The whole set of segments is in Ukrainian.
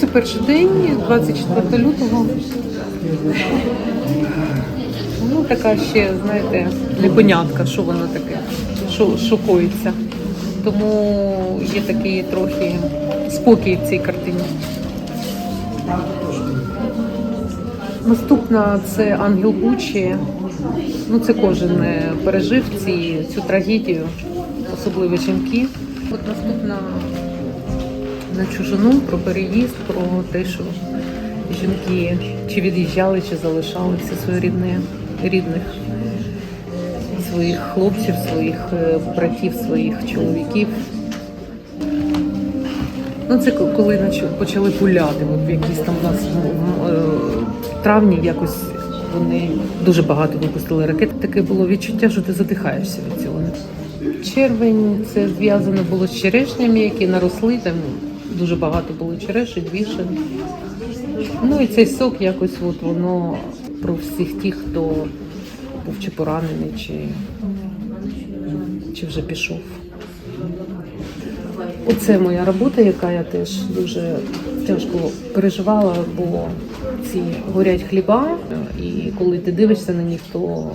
Це перший день, 24 лютого. Ну, така ще, знаєте, непонятка, що воно таке, що, коїться. Тому є такий трохи спокій в цій картині. Наступна це Ангел Бучі. Ну, це кожен е, пережив ці, цю трагедію, особливо жінки. От наступна на чужину про переїзд, про те, що жінки чи від'їжджали, чи залишали все своє рідних, своїх хлопців, своїх е, братів, своїх чоловіків. Ну, це коли почали гуляти, в якісь там у нас е, в травні якось вони дуже багато випустили ракет. Таке було відчуття, що ти задихаєшся від цього. Червень це зв'язано було з черешнями, які наросли. Там дуже багато було черешень, вішен. Ну і цей сок якось от воно про всіх тих, хто був чи поранений, чи, чи вже пішов. Оце моя робота, яка я теж дуже тяжко переживала, бо ці горять хліба, і коли ти дивишся на них, то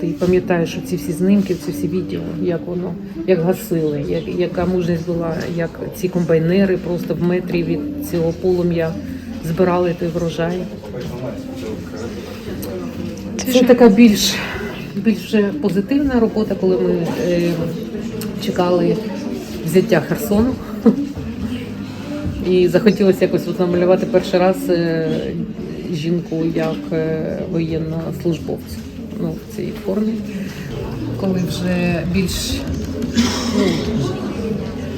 ти пам'ятаєш ці всі знимки, ці всі відео, як воно, як гасили, як, яка мужність була, як ці комбайнери просто в метрі від цього полум'я збирали той врожай. Це така більш, більш вже позитивна робота, коли ми е, чекали взяття Херсону. І захотілося якось от намалювати перший раз е, жінку як е, воєннослужбовця ну, в цій формі. Коли вже більш ну,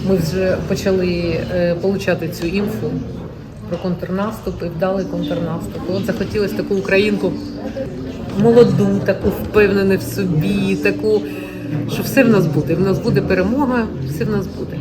ми вже почали е, получати цю інфу про контрнаступ і вдалий контрнаступ. От захотілося таку українку молоду, таку впевнену в собі, таку, що все в нас буде. В нас буде перемога, все в нас буде.